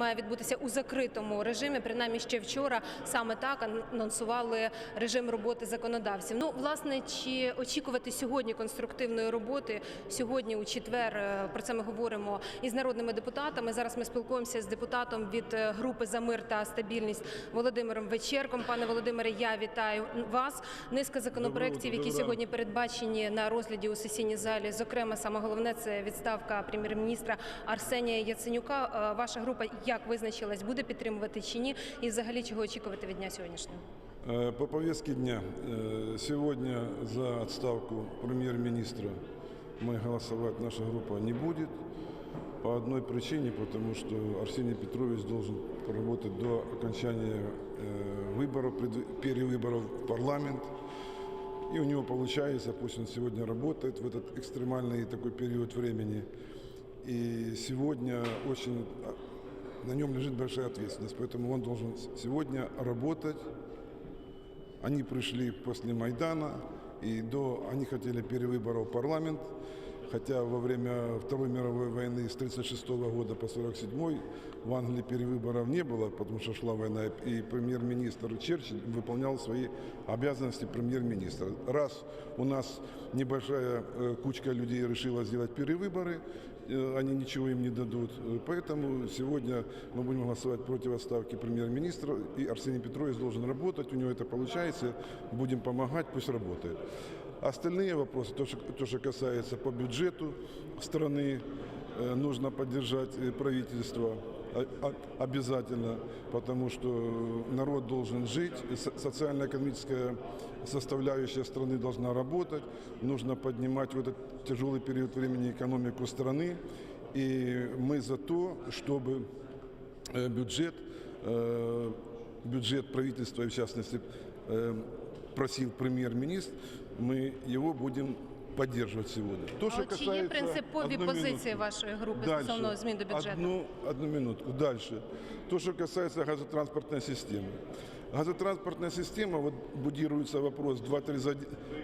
Має відбутися у закритому режимі. Принаймні ще вчора саме так анонсували режим роботи законодавців. Ну, власне, чи очікувати сьогодні конструктивної роботи? Сьогодні у четвер е, про це ми говоримо із народними депутатами. Зараз ми спілкуємося з депутатом від е, групи за мир та стабільність Володимиром Вечерком. Пане Володимире, я вітаю вас. Низка законопроєктів, які сьогодні передбачені на розгляді у сесійній залі. Зокрема, саме головне це відставка прем'єр-міністра Арсенія Яценюка. Е, Ваша група як визначилась, буде підтримувати чи ні? І взагалі чого очікувати від дня сьогоднішнього? Э, По повестке дня. э, Сегодня за отставку премьер-министра мы голосовать наша группа не будет. По одной причине, потому что Арсений Петрович должен поработать до окончания э, выборов, пред- перевыборов в парламент. И у него получается, пусть он сегодня работает в этот экстремальный такой период времени. И сегодня очень а, на нем лежит большая ответственность, поэтому он должен сегодня работать. Они пришли после Майдана, и до, они хотели перевыборов в парламент, хотя во время Второй мировой войны с 1936 года по 1947 в Англии перевыборов не было, потому что шла война, и премьер-министр Черчилль выполнял свои обязанности премьер-министра. Раз у нас небольшая э, кучка людей решила сделать перевыборы, они ничего им не дадут, Э, поэтому сегодня мы будем голосовать против отставки премьер-министра, и Арсений Петрович должен работать, у него это получается, будем помогать, пусть работает. Остальные вопросы, то, что, то, что касается по бюджету страны, э, нужно поддержать э, правительство о- о- Обязательно, потому что народ должен жить, социально-экономическая составляющая страны должна работать, нужно поднимать в этот тяжелый период времени экономику страны, и мы за то, чтобы э, бюджет, э, бюджет правительства, и в частности, э, просил премьер-министр, мы его будем поддерживать сегодня. То, А от чи є принципові Одну позиції минутку. вашої групи Дальше. стосовно змін до бюджету? Одну, одну минутку. Дальше. То, что касается газотранспортной системы. Газотранспортная система, вот будируется вопрос 2-3 за-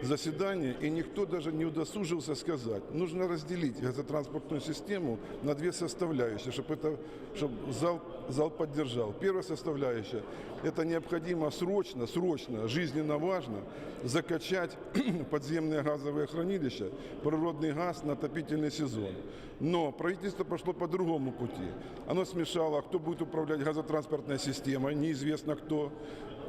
заседания, и никто даже не удосужился сказать. Нужно разделить газотранспортную систему на две составляющие, чтобы, это, чтобы зал, зал поддержал. Первая составляющая – это необходимо срочно, срочно, жизненно важно закачать подземные газовые хранилища, природный газ на отопительный сезон. Но правительство пошло по другому пути. Оно смешало, кто будет управлять газотранспортной системой, неизвестно кто.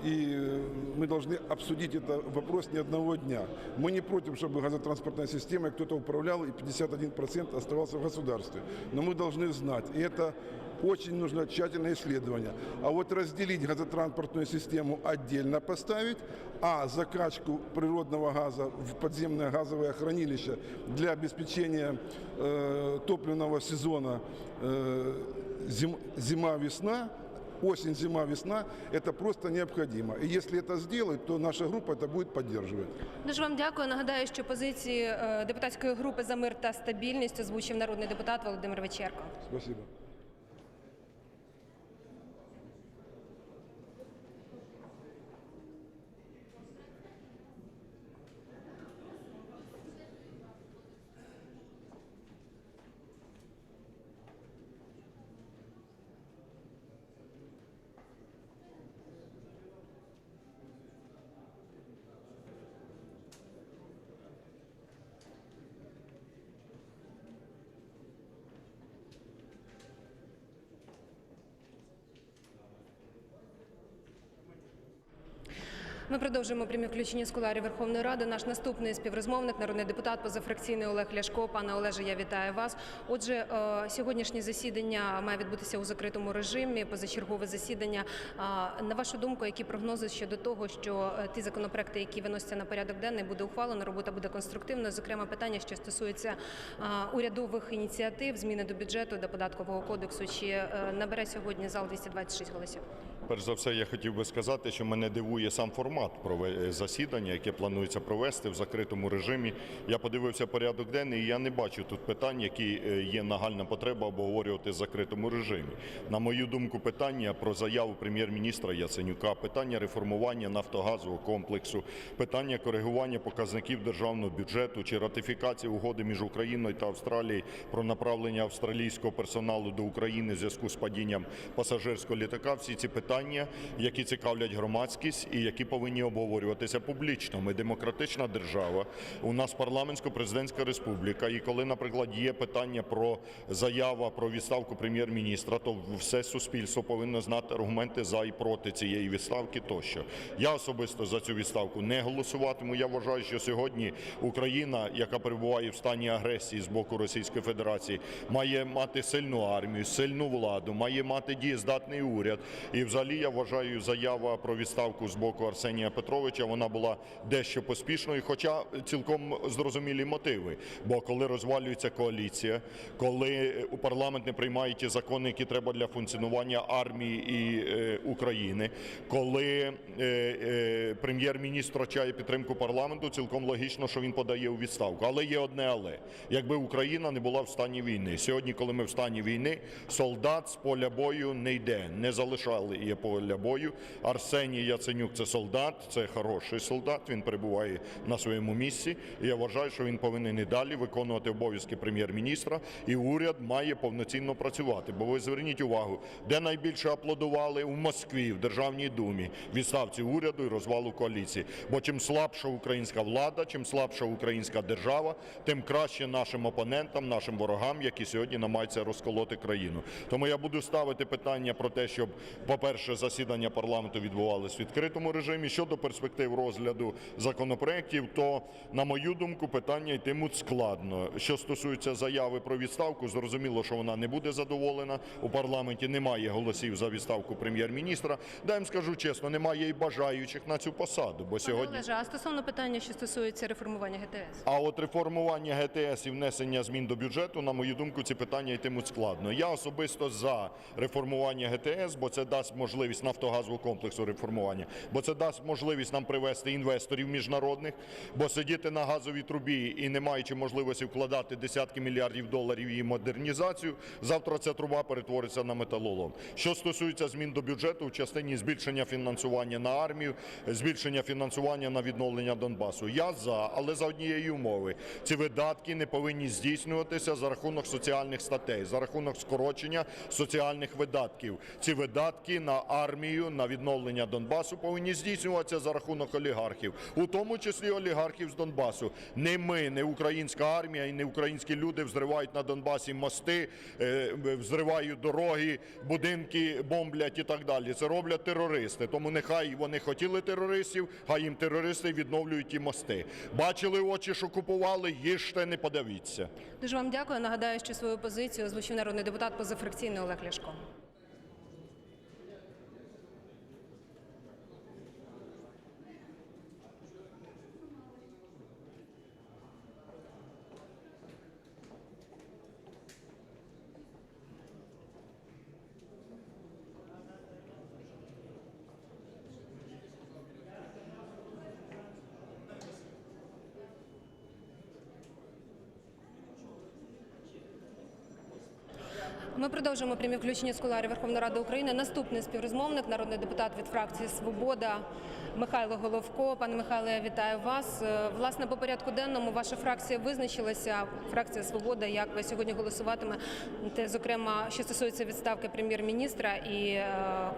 И э, мы должны обсудить это вопрос не одного дня. Мы не против, чтобы газотранспортной системой кто-то управлял и 51% оставался в государстве. Но мы должны знать, и это очень нужно тщательное исследование. А вот разделить газотранспортную систему отдельно поставить, а закачку природного газа в подземное газовое хранилище для обеспечения э, топливного сезона э, зим- зима-весна, осень, зима, весна, это просто необходимо. И если это сделать, то наша группа это будет поддерживать. Дуже вам дякую. Нагадаю, що позиції е, депутатської групи за мир та стабільність озвучив народний депутат Володимир Вечерко. Спасибо. Ми продовжуємо прямі включення з куларів Верховної Ради. Наш наступний співрозмовник, народний депутат позафракційний Олег Ляшко. Пане Олеже, я вітаю вас. Отже, е, сьогоднішнє засідання має відбутися у закритому режимі. Позачергове засідання. На вашу думку, які прогнози щодо того, що е, ті законопроекти, які виносяться на порядок денний, буде ухвалено, робота буде конструктивною. Зокрема, питання, що стосується урядових ініціатив, зміни до бюджету, до податкового кодексу, чи е, набере сьогодні зал 226 голосів? Перш за все, я хотів би сказати, що мене дивує сам формат засідання, яке планується провести в закритому режимі. Я подивився порядок денний, і я не бачу тут питань, які е, є нагальна потреба обговорювати в закритому режимі. На мою думку, питання про заяву прем'єр-міністра Яценюка, питання реформування нафтогазового комплексу, питання коригування показників державного бюджету чи ратифікації угоди між Україною та Австралією про направлення австралійського персоналу до України в зв'язку з падінням пасажирського літака. Всі ці питання, які цікавлять громадськість і які повинні обговорюватися публічно. Ми демократична держава. У нас парламентсько-президентська республіка. І коли, наприклад, є питання про заява про відставку прем'єр-міністра, то все суспільство повинно знати аргументи за і проти цієї відставки. Тощо я особисто за цю відставку не голосуватиму. Я вважаю, що сьогодні Україна, яка перебуває в стані агресії з боку Російської Федерації, має мати сильну армію, сильну владу, має мати дієздатний уряд. І, взагалі, я вважаю, заява про відставку з боку Арсенія Петровича вона була дещо поспішною, хоча цілком зрозумілі мотиви. Бо коли розвалюється коаліція, коли у парламент не приймає ті закони, які треба для функціонування армії і е, України, коли е, е, прем'єр-міністр втрачає підтримку парламенту, цілком логічно, що він подає у відставку. Але є одне але якби Україна не була в стані війни. Сьогодні, коли ми в стані війни, солдат з поля бою не йде, не залишали поля бою. Арсеній Яценюк це солдат, це хороший солдат. Він перебуває на своєму місці. І я вважаю, що він повинен і далі виконувати обов'язки прем'єр-міністра, і уряд має повноцінно працювати. Бо ви зверніть увагу, де найбільше аплодували у Москві в Державній думі відставці уряду і розвалу коаліції. Бо чим слабша українська влада, чим слабша українська держава, тим краще нашим опонентам, нашим ворогам, які сьогодні намагаються розколоти країну. Тому я буду ставити питання про те, щоб, по-перше, засідання парламенту відбувалось в відкритому режимі. Щодо перспектив розгляду законопроєктів, то, на мою думку, питання йтимуть складно. Що стосується заяви про відставку, зрозуміло, що вона не буде задоволена. У парламенті немає голосів за відставку прем'єр-міністра. Да, я вам скажу чесно, немає і бажаючих на цю посаду. Бо сьогодні Олеже, а стосовно питання, що стосується реформування ГТС. а от реформування ГТС і внесення змін до бюджету, на мою думку, ці питання йтимуть складно. Я особисто за реформування ГТС, бо це дасть можливість нафтогазового комплексу реформування, бо це дасть можливість нам привести інвесторів міжнародних, бо сидіти на газовій трубі і не маючи можливості вкладати десятки мільярдів доларів її модернізацію, завтра ця труба перетвориться на металолом. Що стосується змін до бюджету в частині збільшення фінансування на армію, збільшення фінансування на відновлення Донбасу. Я за, але за однієї умови. Ці видатки не повинні здійснюватися за рахунок соціальних статей, за рахунок скорочення соціальних видатків. Ці видатки на армію, на відновлення Донбасу повинні здійснюватися за рахунок олігархів, у тому числі олігархів з Донбасу. Не ми, не українська армія і не українські люди взривають на Донбасі мости, е, взривають дороги, будинки бомблять і так далі. Це роблять терористи. Тому нехай вони хотіли терористів, хай їм терористи відновлюють ті мости. Бачили очі, що купували, їжте, не подавіться. Дуже вам дякую. Нагадаю, що свою позицію озвучив народний депутат позафракційний Олег Ляшко. Ми продовжуємо прямі включення з куларів Верховної Ради України. Наступний співрозмовник, народний депутат від фракції Свобода Михайло Головко. Пане Михайло, я вітаю вас. Е, Власне, по порядку денному ваша фракція визначилася. Фракція Свобода, як ви сьогодні голосуватиме, зокрема, що стосується відставки прем'єр-міністра і е,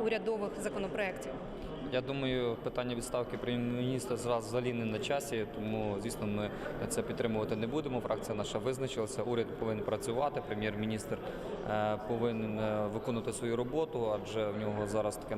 урядових законопроєктів. Я думаю, питання відставки прем'єр-міністра зараз взагалі не на часі, тому звісно, ми це підтримувати не будемо. Фракція наша визначилася. Уряд повинен працювати. Прем'єр-міністр повинен е, виконувати свою роботу, адже в нього зараз така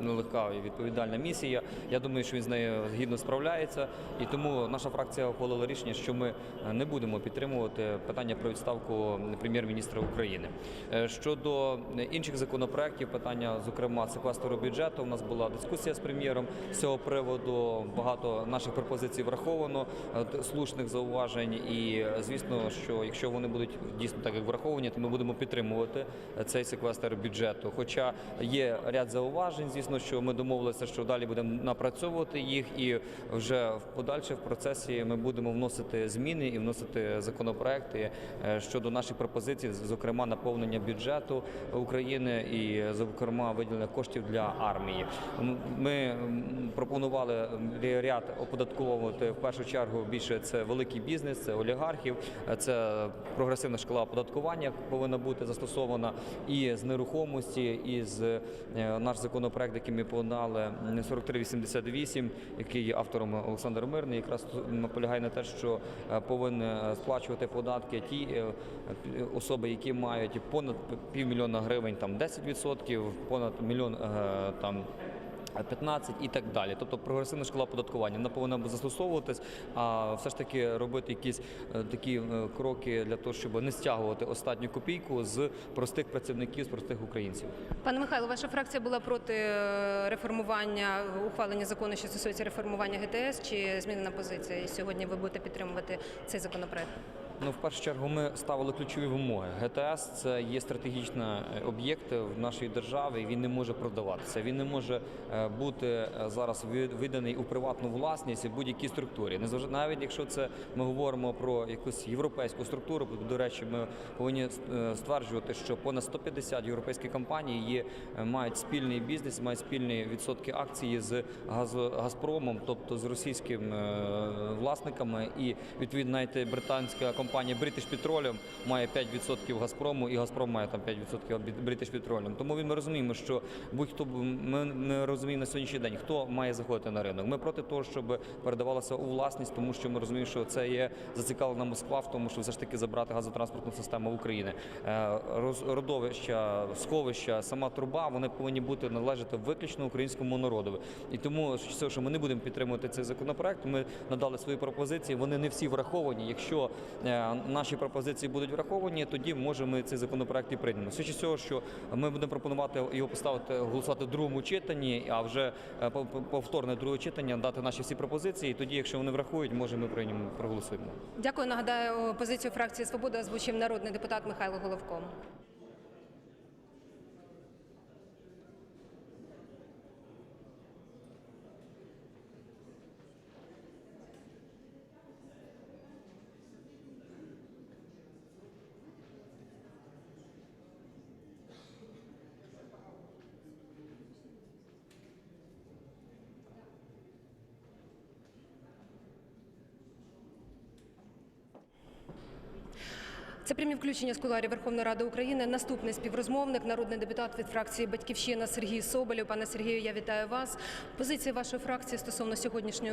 нелегка і відповідальна місія. Я думаю, що він з нею гідно справляється, і тому наша фракція ухвалила рішення, що ми е, не будемо підтримувати питання про відставку прем'єр-міністра України. Е, Щодо інших законопроєктів, питання, зокрема, секвестру бюджету, у нас була дискусія з прем'єром з цього приводу. Багато наших пропозицій враховано, е, слушних зауважень. І е, звісно, що якщо вони будуть дійсно так як враховані, то ми будемо підтримувати. Підтримувати цей секвестр бюджету. Хоча є ряд зауважень, звісно, що ми домовилися, що далі будемо напрацьовувати їх, і вже в подальше в процесі ми будемо вносити зміни і вносити законопроекти е, щодо наших пропозицій, зокрема наповнення бюджету України і зокрема виділення коштів для армії. Ми пропонували ряд оподатковувати в першу чергу більше це великий бізнес, це олігархів, е, це прогресивна шкала оподаткування повинна бути застосована і з нерухомості, і з е, наш законопроект, який ми подали 4388, який є автором Олександр Мирний, якраз наполягає на те, що повинен е, сплачувати податки ті е, е, особи, які мають понад півмільйона гривень, там 10%, понад мільйон е, там. 15 і так далі. Тобто прогресивна шкала оподаткування вона повинна застосовуватись, а все ж таки робити якісь е, такі е, кроки для того, щоб не стягувати останню копійку з простих працівників, з простих українців. Пане Михайло, ваша фракція була проти е, реформування ухвалення закону, що стосується реформування ГТС, чи змінена позиція? І сьогодні ви будете підтримувати цей законопроект? Ну, в першу чергу, ми ставили ключові вимоги. ГТС це є стратегічний об'єкт в нашій державі. Він не може продаватися. Він не може е, бути е, зараз виданий у приватну власність будь-якій структурі. Незваж- навіть якщо це ми говоримо про якусь європейську структуру. До речі, ми повинні е, стверджувати, що понад 150 європейських компаній є е, мають спільний бізнес, мають спільні відсотки акції з Газпромом, тобто з російським е, власниками, і відповідно навіть британська компанія British Petroleum має 5% Газпрому, і Газпром має там 5% від British Petroleum. Тому ми розуміємо, що будь-хто ми не розуміємо на сьогоднішній день, хто має заходити на ринок. Ми проти того, щоб передавалося у власність, тому що ми розуміємо, що це є зацікавлена Москва в тому, щоб все ж таки забрати газотранспортну систему України. Е, Родовища, сховища, сама труба, вони повинні бути належати виключно українському народу. І тому що що ми не будемо підтримувати цей законопроект. Ми надали свої пропозиції. Вони не всі враховані. Якщо е, наші пропозиції будуть враховані, тоді може ми цей законопроект і приймемо. Свідчить цього, що ми будемо пропонувати його поставити голосувати в другому читанні, а вже е, пов- пов- повторне друге читання дати наші всі пропозиції. І тоді, якщо вони врахують, може ми приймемо проголосуємо. Дякую. Нагадаю, позицію фракції Свобода озвучив народний депутат Михайло Головко. Це прямі включення з куларів Верховної Ради України. Наступний співрозмовник, народний депутат від фракції Батьківщина Сергій Соболєв. Пане Сергію, я вітаю вас. Позиція вашої фракції стосовно сьогоднішньої